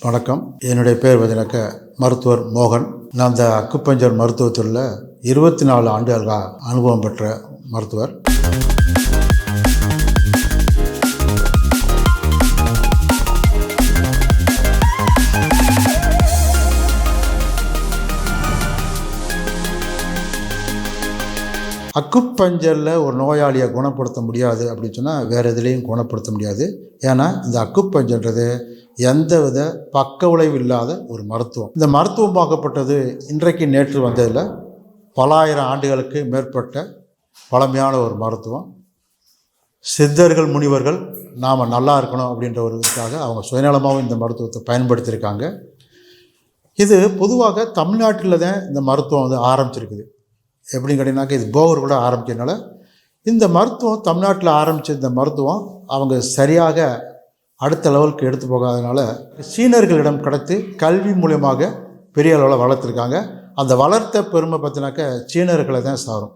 வணக்கம். என்னுடைய பேர் பார்த்தீங்கன்னாக்க மருத்துவர் மோகன். நான் இந்த அக்குப்பஞ்சர் மருத்துவத்தில் இருபத்தி நாலு ஆண்டுகளாக அனுபவம் பெற்ற மருத்துவர். அக்குப்பஞ்சரில் ஒரு நோயாளியை குணப்படுத்த முடியாது அப்படின்னு சொன்னால் வேறு எதுலேயும் குணப்படுத்த முடியாது. ஏன்னா இந்த அக்குப்பஞ்சன்றது எந்தவித பக்க விளைவு இல்லாத ஒரு மருத்துவம். இந்த மருத்துவமாக்கப்பட்டது இன்றைக்கு நேற்று வந்ததில் பலாயிரம் ஆண்டுகளுக்கு மேற்பட்ட பழமையான ஒரு மருத்துவம். சித்தர்கள் முனிவர்கள் நாம் நல்லா இருக்கணும் அப்படின்ற ஒரு இதுக்காக அவங்க சுயநலமாகவும் இந்த மருத்துவத்தை பயன்படுத்தியிருக்காங்க. இது பொதுவாக தமிழ்நாட்டில் தான் இந்த மருத்துவம் வந்து ஆரம்பிச்சிருக்குது. எப்படின்னு கேட்டிங்கனாக்கா இது போகர் கூட ஆரம்பிக்கிறதுனால இந்த மருத்துவம் தமிழ்நாட்டில் ஆரம்பித்த இந்த மருத்துவம் அவங்க சரியாக அடுத்த லெவலுக்கு எடுத்து போகாதனால சீனர்களிடம் கிடைத்து கல்வி மூலியமாக பெரிய அளவில் வளர்த்துருக்காங்க. அந்த வளர்த்த பெருமை பார்த்தினாக்க சீனர்களை தான் சாரும்.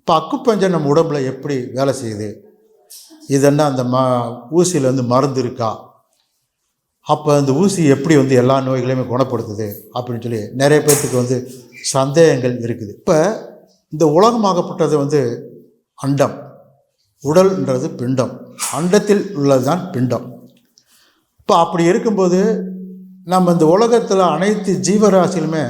இப்போ அக்குப்பஞ்சர் நம்ம உடம்புல எப்படி வேலை செய்யுது? இதென்ன அந்த ம ஊசியில் வந்து மருந்து இருக்கா? அப்போ அந்த ஊசி எப்படி வந்து எல்லா நோய்களையுமே குணப்படுத்துது? அப்படின்னு சொல்லி நிறைய பேர்த்துக்கு வந்து சந்தேகங்கள் இருக்குது. இப்போ இந்த உலகமாகப்பட்டது வந்து அண்டம். உடல்ன்றது பிண்டம். அண்டத்தில் உள்ளது தான் பிண்டம். இப்போ அப்படி இருக்கும்போது நம்ம இந்த உலகத்தில் அனைத்து ஜீவராசிகளுமே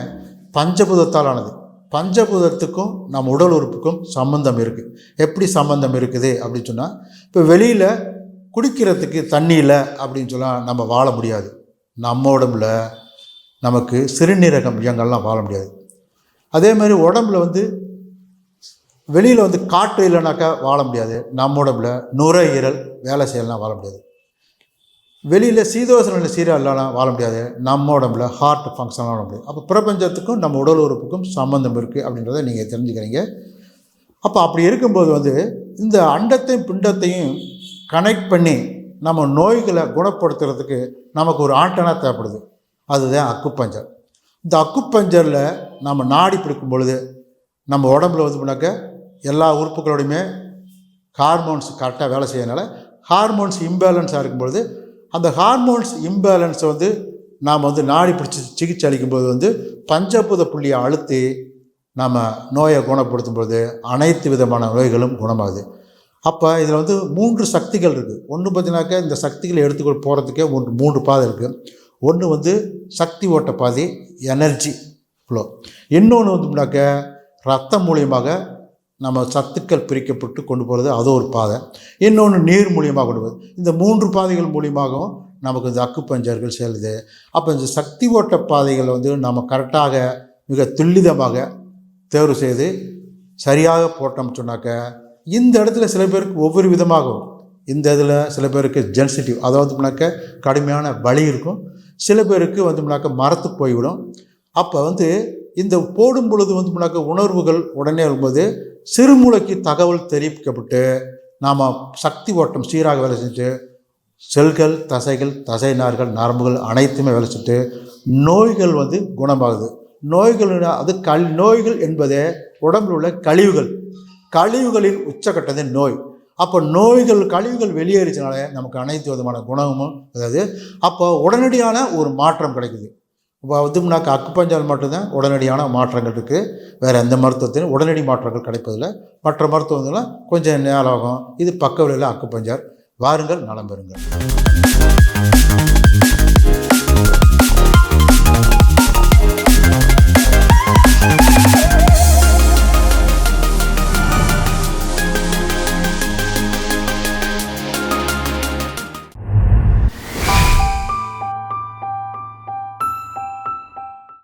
பஞ்சபூதத்தால் ஆனது பஞ்சபூதத்துக்கும் நம்ம உடல் உறுப்புக்கும் சம்பந்தம் இருக்குது எப்படி சம்பந்தம் இருக்குது அப்படின்னு சொன்னால் இப்போ வெளியில் குடிக்கிறதுக்கு தண்ணியில் அப்படின்னு சொன்னால் நம்ம வாழ முடியாது. நம்ம உடம்புல நமக்கு சிறுநீரகம் இயங்கள்லாம் வாழ முடியாது. அதே மாதிரி உடம்புல வந்து வெளியில் வந்து காற்று இல்லைனாக்கா வாழ முடியாது. நம்ம உடம்புல நுரையீரல் வேலை செய்யலாம் வாழ முடியாது. வெளியில் சீதோசன நிலை சீராக இல்லைனா வாழ முடியாது. நம்ம உடம்புல ஹார்ட் ஃபங்க்ஷன் வாழ முடியாது. அப்போ பிரபஞ்சத்துக்கும் நம்ம உடல் உறுப்புக்கும் சம்மந்தம் இருக்குது அப்படின்றத நீங்கள் தெரிஞ்சுக்கிறீங்க. அப்போ அப்படி இருக்கும்போது வந்து இந்த அண்டத்தையும் பிண்டத்தையும் கனெக்ட் பண்ணி நம்ம நோய்களை குணப்படுத்துறதுக்கு நமக்கு ஒரு ஆண்டனா தேவைப்படுது. அதுதான் அக்குப்பஞ்சர். இந்த அக்குப்பஞ்சரில் நம்ம நாடி பிடிக்கும் பொழுது நம்ம உடம்புல வந்து பண்ணாக்க எல்லா உறுப்புகளோடையுமே ஹார்மோன்ஸ் கரெக்டாக வேலை செய்யறதுனால ஹார்மோன்ஸ் இம்பேலன்ஸாக இருக்கும்பொழுது அந்த ஹார்மோன்ஸ் இம்பேலன்ஸை வந்து நாம் வந்து நாடி பிடிச்சி சிகிச்சை அளிக்கும்போது வந்து பஞ்சபூத புள்ளியை அழுத்தி நம்ம நோயை குணப்படுத்தும் பொழுது அனைத்து விதமான நோய்களும் குணமாகுது. அப்போ இதில் வந்து மூன்று சக்திகள் இருக்குது ஒன்று பார்த்தீங்கன்னாக்கா இந்த சக்திகளை எடுத்துக்கொண்டு போகிறதுக்கே மூன்று மூன்று பாதை இருக்குது ஒன்று வந்து சக்தி ஓட்ட பாதை எனர்ஜி ஃப்ளோ இன்னொன்று வந்துனாக்க ரத்தம் மூலியமாக நம்ம சத்துக்கள் பிரிக்கப்பட்டு கொண்டு போகிறது அது ஒரு பாதை. இன்னொன்று நீர் மூலியமாக கொண்டு போகிறது இந்த மூன்று பாதைகள் மூலியமாகவும் நமக்கு இந்த அக்குப்பஞ்சர்கள் செல்லுது. அப்போ இந்த சக்தி ஓட்ட பாதைகளை வந்து நம்ம கரெக்டாக மிக துல்லிதமாக தேர்வு செய்து சரியாக போட்டோம் சொன்னாக்க இந்த இடத்துல சில பேருக்கு ஒவ்வொரு விதமாகவும் இந்த இதில் சில பேருக்கு ஜென்சிட்டிவ் அதாவது முன்னாக்க கடுமையான வலி இருக்கும். சில பேருக்கு வந்து முன்னாக்க மரத்து போய்விடும். அப்போ வந்து இந்த போடும் பொழுது வந்து முன்னாக்க உணர்வுகள் உடனே வரும்போது சிறுமூளைக்கு தகவல் தெரிவிக்கப்பட்டு நாம் சக்தி ஓட்டம் சீராக வேலை செஞ்சு செல்கள் தசைகள் தசை நார்கள் நரம்புகள் அனைத்துமே வேலை செஞ்சு நோய்கள் வந்து குணமாகுது. நோய்கள் அது கல் நோய்கள் என்பதே உடம்பில் உள்ள கழிவுகள். கழிவுகளின் உச்சக்கட்டத்தின் நோய். அப்போ நோய்கள் கழிவுகள் வெளியேறிச்சனால நமக்கு அனைத்து விதமான குணமும் அதாவது அப்போ உடனடியான ஒரு மாற்றம் கிடைக்குது. இப்போ வந்துனாக்கா அக்குப்பஞ்சால் மட்டும்தான் உடனடியான மாற்றங்கள் இருக்குது வேறு எந்த மருத்துவத்திலும் உடனடி மாற்றங்கள் கிடைப்பதில்லை. மற்ற மருத்துவங்கள்லாம் கொஞ்சம் நேரம் ஆகும். இது பக்க விலையில் அக்குப்பஞ்சார் வாருங்கள் நலம் பெறுங்கள்.